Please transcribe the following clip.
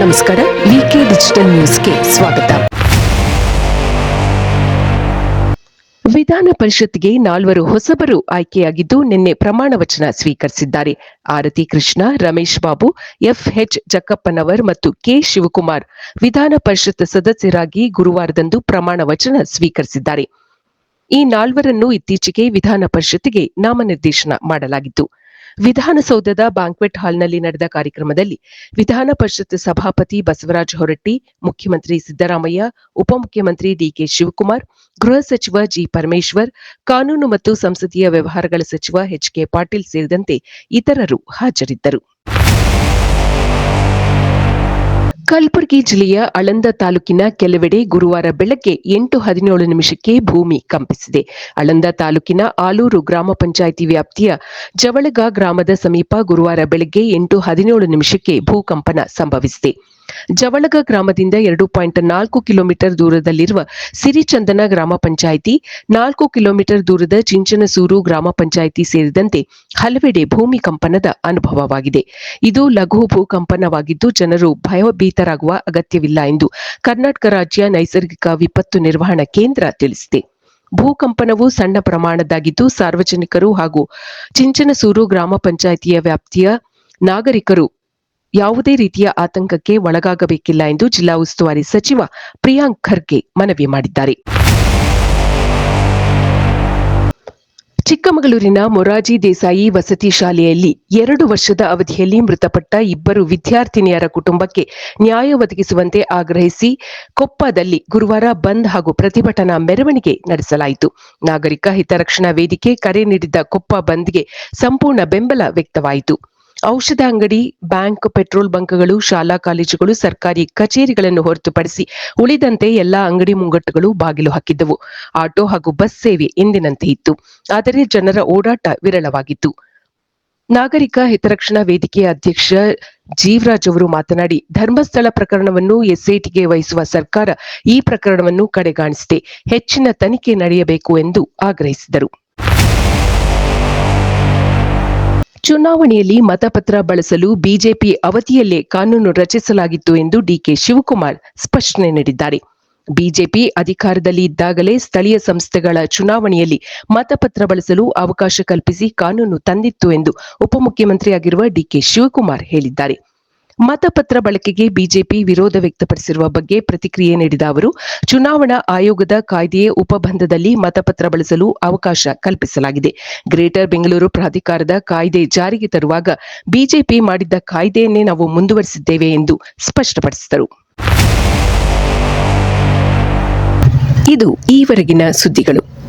ನಮಸ್ಕಾರ ವಿಕೆ ಡಿಜಿಟಲ್ ನ್ಯೂಸ್ಗೆ ಸ್ವಾಗತ. ವಿಧಾನ ಪರಿಷತ್ಗೆ ನಾಲ್ವರು ಹೊಸಬರು ಆಯ್ಕೆಯಾಗಿದ್ದು ನಿನ್ನೆ ಪ್ರಮಾಣ ವಚನ ಸ್ವೀಕರಿಸಿದ್ದಾರೆ. ಆರತಿ ಕೃಷ್ಣ, ರಮೇಶ್ ಬಾಬು, ಎಫ್ ಎಚ್ ಜಕ್ಕಪ್ಪನವರ್ ಮತ್ತು ಕೆ ಶಿವಕುಮಾರ್ ವಿಧಾನ ಪರಿಷತ್ ಸದಸ್ಯರಾಗಿ ಗುರುವಾರದಂದು ಪ್ರಮಾಣ ವಚನ ಸ್ವೀಕರಿಸಿದ್ದಾರೆ. ಈ ನಾಲ್ವರನ್ನು ಇತ್ತೀಚೆಗೆ ವಿಧಾನ ಪರಿಷತ್ಗೆ ನಾಮನಿರ್ದೇಶನ ಮಾಡಲಾಗಿತ್ತು. ವಿಧಾನಸೌಧದ ಬ್ಯಾಂಕ್ವೆಟ್ ಹಾಲ್ನಲ್ಲಿ ನಡೆದ ಕಾರ್ಯಕ್ರಮದಲ್ಲಿ ವಿಧಾನ ಪರಿಷತ್ ಸಭಾಪತಿ ಬಸವರಾಜ ಹೊರಟ್ಟಿ, ಮುಖ್ಯಮಂತ್ರಿ ಸಿದ್ದರಾಮಯ್ಯ, ಉಪಮುಖ್ಯಮಂತ್ರಿ ಡಿಕೆ ಶಿವಕುಮಾರ್, ಗೃಹ ಸಚಿವ ಜಿ ಪರಮೇಶ್ವರ್ ಕಾನೂನು ಮತ್ತು ಸಂಸದೀಯ ವ್ಯವಹಾರಗಳ ಸಚಿವ ಎಚ್ಕೆ ಪಾಟೀಲ್ ಸೇರಿದಂತೆ ಇತರರು ಹಾಜರಿದ್ದರು. ಕಲಬುರಗಿ ಜಿಲ್ಲೆಯ ಅಳಂದ ತಾಲೂಕಿನ ಕೆಲವೆಡೆ ಗುರುವಾರ ಬೆಳಗ್ಗೆ ಎಂಟು ಹದಿನೇಳು ನಿಮಿಷಕ್ಕೆ ಭೂಮಿ ಕಂಪಿಸಿದೆ. ಅಳಂದ ತಾಲೂಕಿನ ಆಲೂರು ಗ್ರಾಮ ಪಂಚಾಯಿತಿ ವ್ಯಾಪ್ತಿಯ ಜವಳಗ ಗ್ರಾಮದ ಸಮೀಪ ಗುರುವಾರ ಬೆಳಗ್ಗೆ ಎಂಟು ಹದಿನೇಳು ನಿಮಿಷಕ್ಕೆ ಭೂಕಂಪನ ಸಂಭವಿಸಿದೆ. ಜವಳಗ ಗ್ರಾಮದಿಂದ ಎರಡು ಪಾಯಿಂಟ್ ನಾಲ್ಕು ಕಿಲೋಮೀಟರ್ ದೂರದಲ್ಲಿರುವ ಸಿರಿಚಂದನ ಗ್ರಾಮ ಪಂಚಾಯಿತಿ, ನಾಲ್ಕು ಕಿಲೋಮೀಟರ್ ದೂರದ ಚಿಂಚನಸೂರು ಗ್ರಾಮ ಪಂಚಾಯಿತಿ ಸೇರಿದಂತೆ ಹಲವೆಡೆ ಭೂಮಿ ಕಂಪನದ ಅನುಭವವಾಗಿದೆ. ಇದು ಲಘು ಭೂಕಂಪನವಾಗಿದ್ದು ಜನರು ಭಯಭೀತರಾಗುವ ಅಗತ್ಯವಿಲ್ಲ ಎಂದು ಕರ್ನಾಟಕ ರಾಜ್ಯ ನೈಸರ್ಗಿಕ ವಿಪತ್ತು ನಿರ್ವಹಣಾ ಕೇಂದ್ರ ತಿಳಿಸಿದೆ. ಭೂಕಂಪನವು ಸಣ್ಣ ಪ್ರಮಾಣದ್ದಾಗಿದ್ದು ಸಾರ್ವಜನಿಕರು ಹಾಗೂ ಚಿಂಚನಸೂರು ಗ್ರಾಮ ಪಂಚಾಯಿತಿಯ ವ್ಯಾಪ್ತಿಯ ನಾಗರಿಕರು ಯಾವುದೇ ರೀತಿಯ ಆತಂಕಕ್ಕೆ ಒಳಗಾಗಬೇಕಿಲ್ಲ ಎಂದು ಜಿಲ್ಲಾ ಉಸ್ತುವಾರಿ ಸಚಿವ ಪ್ರಿಯಾಂಕ್ ಖರ್ಗೆ ಮನವಿ ಮಾಡಿದ್ದಾರೆ. ಚಿಕ್ಕಮಗಳೂರಿನ ಮೊರಾಜಿ ದೇಸಾಯಿ ವಸತಿ ಶಾಲೆಯಲ್ಲಿ ಎರಡು ವರ್ಷದ ಅವಧಿಯಲ್ಲಿ ಮೃತಪಟ್ಟ ಇಬ್ಬರು ವಿದ್ಯಾರ್ಥಿನಿಯರ ಕುಟುಂಬಕ್ಕೆ ನ್ಯಾಯ ಒದಗಿಸುವಂತೆ ಆಗ್ರಹಿಸಿ ಕೊಪ್ಪದಲ್ಲಿ ಗುರುವಾರ ಬಂದ್ ಹಾಗೂ ಪ್ರತಿಭಟನಾ ಮೆರವಣಿಗೆ ನಡೆಸಲಾಯಿತು. ನಾಗರಿಕ ಹಿತರಕ್ಷಣಾ ವೇದಿಕೆ ಕರೆ ನೀಡಿದ್ದ ಕೊಪ್ಪ ಬಂದ್ಗೆ ಸಂಪೂರ್ಣ ಬೆಂಬಲ ವ್ಯಕ್ತವಾಯಿತು. ಔಷಧ ಅಂಗಡಿ, ಬ್ಯಾಂಕ್, ಪೆಟ್ರೋಲ್ ಬಂಕ್ಗಳು, ಶಾಲಾ ಕಾಲೇಜುಗಳು, ಸರ್ಕಾರಿ ಕಚೇರಿಗಳನ್ನು ಹೊರತುಪಡಿಸಿ ಉಳಿದಂತೆ ಎಲ್ಲಾ ಅಂಗಡಿ ಮುಂಗಟ್ಟುಗಳು ಬಾಗಿಲು ಹಾಕಿದ್ದವು. ಆಟೋ ಹಾಗೂ ಬಸ್ ಸೇವೆ ಎಂದಿನಂತೆ ಇತ್ತು. ಆದರೆ ಜನರ ಓಡಾಟ ವಿರಳವಾಗಿತ್ತು. ನಾಗರಿಕ ಹಿತರಕ್ಷಣಾ ವೇದಿಕೆಯ ಅಧ್ಯಕ್ಷ ಜೀವರಾಜ್ ಅವರು ಮಾತನಾಡಿ, ಧರ್ಮಸ್ಥಳ ಪ್ರಕರಣವನ್ನು ಎಸ್ಐಟಿಗೆ ವಹಿಸುವ ಸರ್ಕಾರ ಈ ಪ್ರಕರಣವನ್ನು ಕಡೆಗಾಣಿಸಿದೆ. ಹೆಚ್ಚಿನ ತನಿಖೆ ನಡೆಯಬೇಕು ಎಂದು ಆಗ್ರಹಿಸಿದರು. ಚುನಾವಣೆಯಲ್ಲಿ ಮತಪತ್ರ ಬಳಸಲು ಬಿಜೆಪಿ ಅವಧಿಯಲ್ಲೇ ಕಾನೂನು ರಚಿಸಲಾಗಿತ್ತು ಎಂದು ಡಿಕೆ ಶಿವಕುಮಾರ್ ಸ್ಪಷ್ಟನೆ ನೀಡಿದ್ದಾರೆ. ಬಿಜೆಪಿ ಅಧಿಕಾರದಲ್ಲಿ ಇದ್ದಾಗಲೇ ಸ್ಥಳೀಯ ಸಂಸ್ಥೆಗಳ ಚುನಾವಣೆಯಲ್ಲಿ ಮತಪತ್ರ ಬಳಸಲು ಅವಕಾಶ ಕಲ್ಪಿಸಿ ಕಾನೂನು ತಂದಿತ್ತು ಎಂದು ಉಪಮುಖ್ಯಮಂತ್ರಿಯಾಗಿರುವ ಡಿಕೆ ಶಿವಕುಮಾರ್ ಹೇಳಿದ್ದಾರೆ. ಮತಪತ್ರ ಬಳಕೆಗೆ ಬಿಜೆಪಿ ವಿರೋಧ ವ್ಯಕ್ತಪಡಿಸಿರುವ ಬಗ್ಗೆ ಪ್ರತಿಕ್ರಿಯೆ ನೀಡಿದ ಅವರು, ಚುನಾವಣಾ ಆಯೋಗದ ಕಾಯ್ದೆಯ ಉಪಬಂಧದಲ್ಲಿ ಮತಪತ್ರ ಬಳಸಲು ಅವಕಾಶ ಕಲ್ಪಿಸಲಾಗಿದೆ. ಗ್ರೇಟರ್ ಬೆಂಗಳೂರು ಪ್ರಾಧಿಕಾರದ ಕಾಯ್ದೆ ಜಾರಿಗೆ ತರುವಾಗ ಬಿಜೆಪಿ ಮಾಡಿದ್ದ ಕಾಯ್ದೆಯನ್ನೇ ನಾವು ಮುಂದುವರಿಸಿದ್ದೇವೆ ಎಂದು ಸ್ಪಷ್ಟಪಡಿಸಿದರು. ಇದು ಈವರೆಗಿನ ಸುದ್ದಿಗಳು.